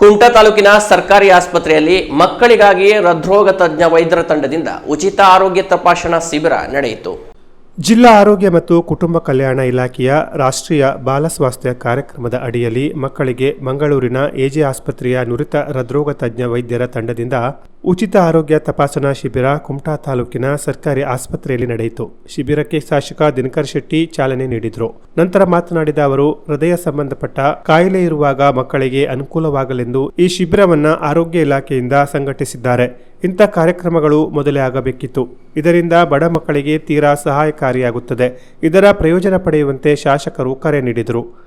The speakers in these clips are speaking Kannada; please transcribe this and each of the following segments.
ಕುಮಟಾ ತಾಲೂಕಿನ ಸರ್ಕಾರಿ ಆಸ್ಪತ್ರೆಯಲ್ಲಿ ಮಕ್ಕಳಿಗಾಗಿ ಹೃದ್ರೋಗ ತಜ್ಞ ವೈದ್ಯರ ತಂಡದಿಂದ ಉಚಿತ ಆರೋಗ್ಯ ತಪಾಸಣಾ ಶಿಬಿರ ನಡೆಯಿತು. ಜಿಲ್ಲಾ ಆರೋಗ್ಯ ಮತ್ತು ಕುಟುಂಬ ಕಲ್ಯಾಣ ಇಲಾಖೆಯ ರಾಷ್ಟ್ರೀಯ ಬಾಲ ಸ್ವಾಸ್ಥ್ಯ ಕಾರ್ಯಕ್ರಮದ ಅಡಿಯಲ್ಲಿ ಮಕ್ಕಳಿಗೆ ಮಂಗಳೂರಿನ ಎಜೆ ಆಸ್ಪತ್ರೆಯ ನುರಿತ ಹೃದ್ರೋಗ ತಜ್ಞ ವೈದ್ಯರ ತಂಡದಿಂದ ಉಚಿತ ಆರೋಗ್ಯ ತಪಾಸಣಾ ಶಿಬಿರ ಕುಮಟಾ ತಾಲೂಕಿನ ಸರ್ಕಾರಿ ಆಸ್ಪತ್ರೆಯಲ್ಲಿ ನಡೆಯಿತು. ಶಿಬಿರಕ್ಕೆ ಶಾಸಕ ದಿನಕರ್ ಶೆಟ್ಟಿ ಚಾಲನೆ ನೀಡಿದರು. ನಂತರ ಮಾತನಾಡಿದ ಅವರು, ಹೃದಯ ಸಂಬಂಧಪಟ್ಟ ಕಾಯಿಲೆ ಇರುವಾಗ ಮಕ್ಕಳಿಗೆ ಅನುಕೂಲವಾಗಲೆಂದು ಈ ಶಿಬಿರವನ್ನು ಆರೋಗ್ಯ ಇಲಾಖೆಯಿಂದ ಸಂಘಟಿಸಿದ್ದಾರೆ. ಇಂಥ ಕಾರ್ಯಕ್ರಮಗಳು ಮೊದಲೇ ಆಗಬೇಕಿತ್ತು. ಇದರಿಂದ ಬಡ ಮಕ್ಕಳಿಗೆ ತೀರಾ ಸಹಾಯಕಾರಿಯಾಗುತ್ತದೆ. ಇದರ ಪ್ರಯೋಜನ ಪಡೆಯುವಂತೆ ಶಾಸಕರು ಕರೆ ನೀಡಿದರು.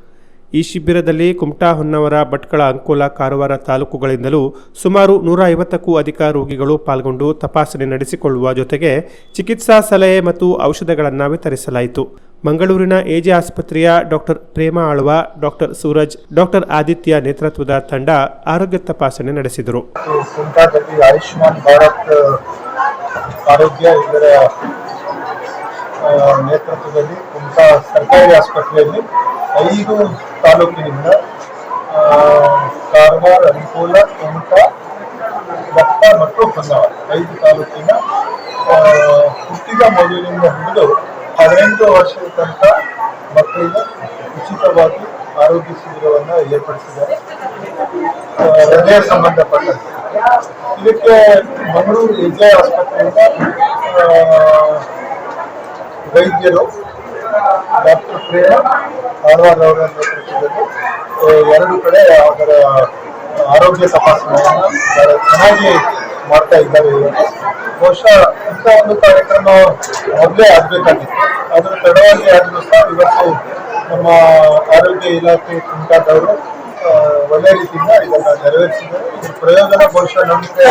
ಈ ಶಿಬಿರದಲ್ಲಿ ಕುಮಟಾ ಹೊನ್ನವರ ಭಟ್ಕಳ ಅಂಕೋಲ ಕಾರವಾರ ತಾಲೂಕುಗಳಿಂದಲೂ ಸುಮಾರು ನೂರ ಐವತ್ತಕ್ಕೂ ಅಧಿಕ ರೋಗಿಗಳು ಪಾಲ್ಗೊಂಡು ತಪಾಸಣೆ ನಡೆಸಿಕೊಳ್ಳುವ ಜೊತೆಗೆ ಚಿಕಿತ್ಸಾ ಸಲಹೆ ಮತ್ತು ಔಷಧಗಳನ್ನು ವಿತರಿಸಲಾಯಿತು. ಮಂಗಳೂರಿನ ಎಜೆ ಆಸ್ಪತ್ರೆಯ doctor Prema Alva, doctor Suraj, doctor Aditya ನೇತೃತ್ವದ ತಂಡ ಆರೋಗ್ಯ ತಪಾಸಣೆ ನಡೆಸಿದರು. ಆಯುಷ್ಮಾನ್ ಭಾರತ್, ಆರೋಗ್ಯ ಇದರ ನೇತೃತ್ವದಲ್ಲಿ ಕುಮಟಾ ಸರ್ಕಾರಿ ಆಸ್ಪತ್ರೆಯಲ್ಲಿ ಐದು ತಾಲೂಕಿನಿಂದ ಕಾರವಾರ, ಅನುಕೂಲ, ಕುಮಟಾ ಭತ್ತ ಮತ್ತು ಹೊನ್ನಾವರ ಐದು ತಾಲೂಕಿನ ಹುಟ್ಟಿದ ಮಗುವಿನಿಂದ ಹಿಡಿದು ಹದಿನೆಂಟು ವರ್ಷದ ತನಕ ಮಕ್ಕಳಿಗೆ ಉಚಿತವಾಗಿ ಆರೋಗ್ಯ ಶಿಬಿರವನ್ನು ಏರ್ಪಡಿಸಿದ್ದಾರೆ. ಹೃದಯ ಸಂಬಂಧಪಟ್ಟಂತೆ. ಇದಕ್ಕೆ ಮಂಗಳೂರು ವಿಜಯ ಆಸ್ಪತ್ರೆಯಿಂದ ವೈದ್ಯರು, ಡಾಕ್ಟರ್ ಪ್ರೇಮ ಕಾರವಾರ ಅವರ ನೇತೃತ್ವದಲ್ಲಿ ಎರಡು ಕಡೆ ಅದರ ಆರೋಗ್ಯ ತಪಾಸಣೆಯನ್ನು ಚೆನ್ನಾಗಿ ಮಾಡ್ತಾ ಇದ್ದಾರೆ. ಬಹುಶಃ ಇಂಥ ಒಂದು ಕಾರ್ಯಕ್ರಮ ಮೊದಲೇ ಆಗಬೇಕಾಗಿತ್ತು. ಅದರ ತಡವಾಗಿ ಆದರೂ ಸಹ ಇವತ್ತು ನಮ್ಮ ಆರೋಗ್ಯ ಇಲಾಖೆ ಮುಂತಾದವರು ಒಳ್ಳೆ ರೀತಿಯಿಂದ ಇದನ್ನು ನೆರವೇರಿಸಿದ್ದಾರೆ. ಪ್ರಯೋಜನ ಬಹುಶಃ ನಮಗೆ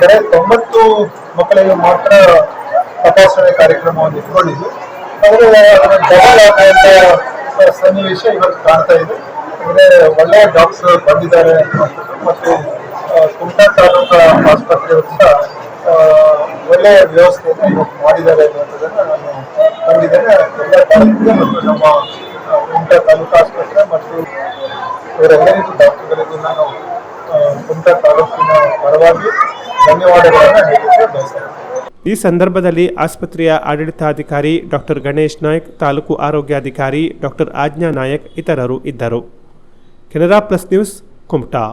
ಬರೀ ತೊಂಬತ್ತು ಮಕ್ಕಳಿಗೆ ಮಾತ್ರ ತಪಾಸಣೆ ಕಾರ್ಯಕ್ರಮವನ್ನು ಇಟ್ಕೊಂಡಿದ್ದು ಅವರು ಆಗುವಂತ ಸನ್ನಿವೇಶ ಇವತ್ತು ಕಾಣ್ತಾ ಇದೆ. ಅಂದರೆ ಒಳ್ಳೆಯ ಡಾಕ್ಟರ್ ಬಂದಿದ್ದಾರೆ ಮತ್ತು ಕುಮಟಾ ತಾಲೂಕಾ ಸಹ ಒಳ್ಳೆಯ ವ್ಯವಸ್ಥೆಯನ್ನು ಇವತ್ತು ಮಾಡಿದ್ದಾರೆ ಅನ್ನುವಂಥದ್ದನ್ನು ನಾನು ಕಂಡಿದ್ದೇನೆ. ಎಲ್ಲ ಮತ್ತು ನಮ್ಮ ಕುಮಟಾ ತಾಲೂಕಾ ಆಸ್ಪತ್ರೆ ಮತ್ತು ಇವರೆಲ್ಲರಿಗೂ ಡಾಕ್ಟರ್ಗಳಿಗೂ ನಾನು ಕುಮಟಾ ತಾಲೂಕಿನ ಪರವಾಗಿ ಧನ್ಯವಾದಗಳನ್ನು ಹೇಳಿಕೆ ಬಯಸ್ತೇನೆ. ಈ ಸಂದರ್ಭದಲ್ಲಿ ಆಸ್ಪತ್ರೆಯ ಆಡಳಿತಾಧಿಕಾರಿ ಡಾಕ್ಟರ್ ಗಣೇಶ್ ನಾಯ್ಕ್, ತಾಲೂಕು ಆರೋಗ್ಯಾಧಿಕಾರಿ ಡಾಕ್ಟರ್ ಆಜ್ಞಾ ನಾಯಕ್ ಇತರರು ಇದ್ದರು. Canara plus news Kumta.